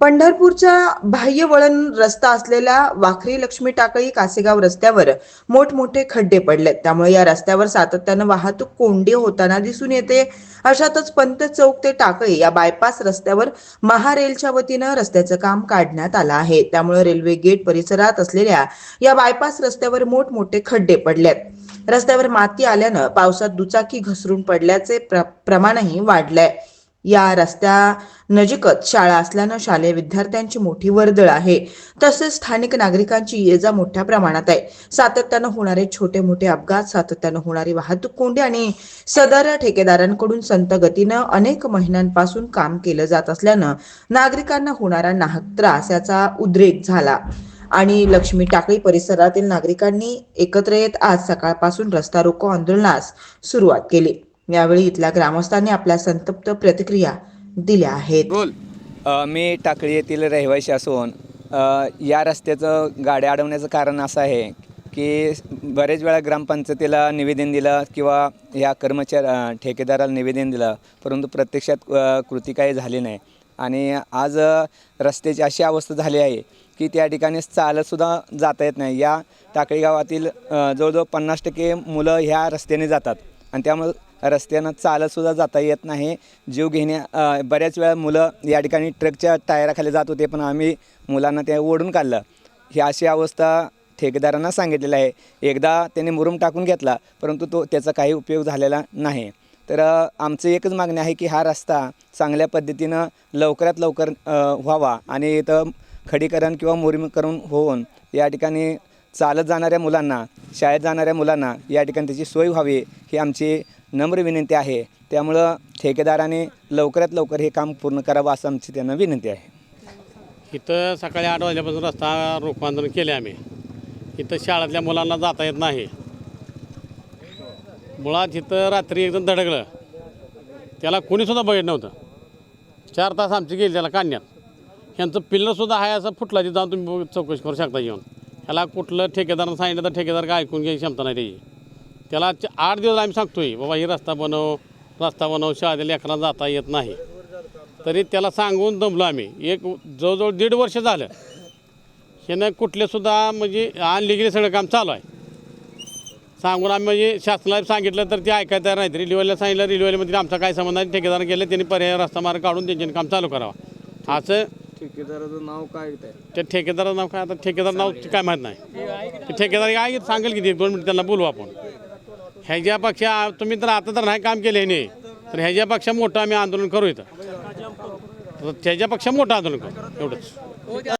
पंढरपूरच्या बाह्य वळण रस्ता असलेल्या वाखरी लक्ष्मी टाकळी कासेगाव रस्त्यावर मोठमोठे खड्डे पडलेत. त्यामुळे या रस्त्यावर सातत्यानं वाहतूक कोंडी होताना दिसून येते. अशातच पंत चौक ते टाकळी या बायपास रस्त्यावर महारेलच्या वतीनं रस्त्याचं काम काढण्यात आलं आहे. त्यामुळे रेल्वे गेट परिसरात असलेल्या या बायपास रस्त्यावर मोठमोठे खड्डे पडलेत. रस्त्यावर माती आल्यानं पावसात दुचाकी घसरून पडल्याचे प्र- प्रमाणही वाढलंय. या रस्त्या नजीकच शाळा असल्यानं शालेय विद्यार्थ्यांची मोठी वर्दळ आहे. तसेच स्थानिक नागरिकांची ये जा मोठ्या प्रमाणात आहे. सातत्यानं होणारे छोटे मोठे अपघात सातत्यानं होणारी वाहतूक कोंडी आणि सदर ठेकेदारांकडून संत गतीनं अनेक महिन्यांपासून काम केलं जात असल्यानं नागरिकांना होणारा नाहक त्रास याचा उद्रेक झाला. आणि लक्ष्मी टाकळी परिसरातील नागरिकांनी एकत्र येत आज सकाळपासून रस्ता रोको आंदोलनास सुरुवात केली. यावेळी इथल्या ग्रामस्थांनी आपल्या संतप्त प्रतिक्रिया दिल्या आहेत. बोल. मी टाकळी येथील रहिवासी असून या रस्त्याचं गाड्या अडवण्याचं कारण असं आहे की बरेच वेळा ग्रामपंचायतीला निवेदन दिलं किंवा या कर्मचारी ठेकेदाराला निवेदन दिलं परंतु प्रत्यक्षात कृती काही झाली नाही. आणि आज रस्त्याची अशी अवस्था झाली आहे की त्या ठिकाणी चालतसुद्धा जाता येत नाही. या टाकळी गावातील जवळजवळ पन्नास टक्के मुलं ह्या रस्त्याने जातात आणि त्यामुळं रस्त्यानं चालतसुद्धा जाता येत नाही. जीव घेण्या बऱ्याच वेळा मुलं या ठिकाणी ट्रकच्या टायराखाली जात होते पण आम्ही मुलांना ते ओढून काढलं. ही अशी अवस्था ठेकेदारांना सांगितलेलं आहे. एकदा त्याने मुरुम टाकून घेतला परंतु तो त्याचा काही उपयोग झालेला नाही. तर आमची आमचं एकच मागणी आहे की हा रस्ता चांगल्या पद्धतीनं लवकरात लवकर व्हावा आणि इथं खडीकरण किंवा मुरीकरण होऊन या ठिकाणी चालत जाणाऱ्या मुलांना शाळेत जाणाऱ्या मुलांना या ठिकाणी त्याची सोय व्हावी ही आमची नम्र विनंती आहे. त्यामुळं ठेकेदाराने लवकरात लवकर हे काम पूर्ण करावं असं आमची त्यांना विनंती आहे. इथं सकाळी आठ वाजल्यापासून रस्ता रूपांतरण केले आम्ही. इथं शाळेतल्या मुलांना जाता येत नाही. मुळात इथं रात्री एकदम धडकलं. त्याला कोणीसुद्धा बघित नव्हतं. चार तास आमची गेली त्याला काढण्यात. ह्यांचं पिल्लरसुद्धा आहे असं फुटला तिथं जाऊन तुम्ही चौकशी करू शकता येऊन. ह्याला कुठलं ठेकेदारानं सांगितलं तर ठेकेदार काय ऐकून घ्यायची क्षमता नाही त्याची. त्याला आठ दिवस आम्ही सांगतोय बाबा ही रस्ता बनव रस्ता बनव शाळेत लेकरांना जाता येत नाही. तरी त्याला सांगून दमलो आम्ही. एक जवळजवळ दीड वर्ष झालं. ह्यानं कुठले सुद्धा म्हणजे अनलिगली सगळं काम चालू आहे. सांगून आम्ही म्हणजे शासनाला सांगितलं तर ते ऐकायला तयार नाही रेल्वेला सांगितलं रेल्वेमध्ये आमचा काय संबंध आहे? ठेकेदार गेले त्यांनी पर्याय रस्ता मार्ग काढून त्यांच्याने काम चालू करावं. असं ठेकेदाराचं नाव काय त्या ठेकेदाराचं नाव काय? आता ठेकेदार नाव काय माहीत नाही. ठेकेदार काय सांगेल किती दोन मिनिट त्यांना बोलू आपण. ह्याच्यापेक्षा तुम्ही तर आता तर नाही काम केले नाही तर ह्याच्यापेक्षा मोठं आम्ही आंदोलन करू इथं. तर त्याच्यापेक्षा मोठं आंदोलन करू. एवढंच.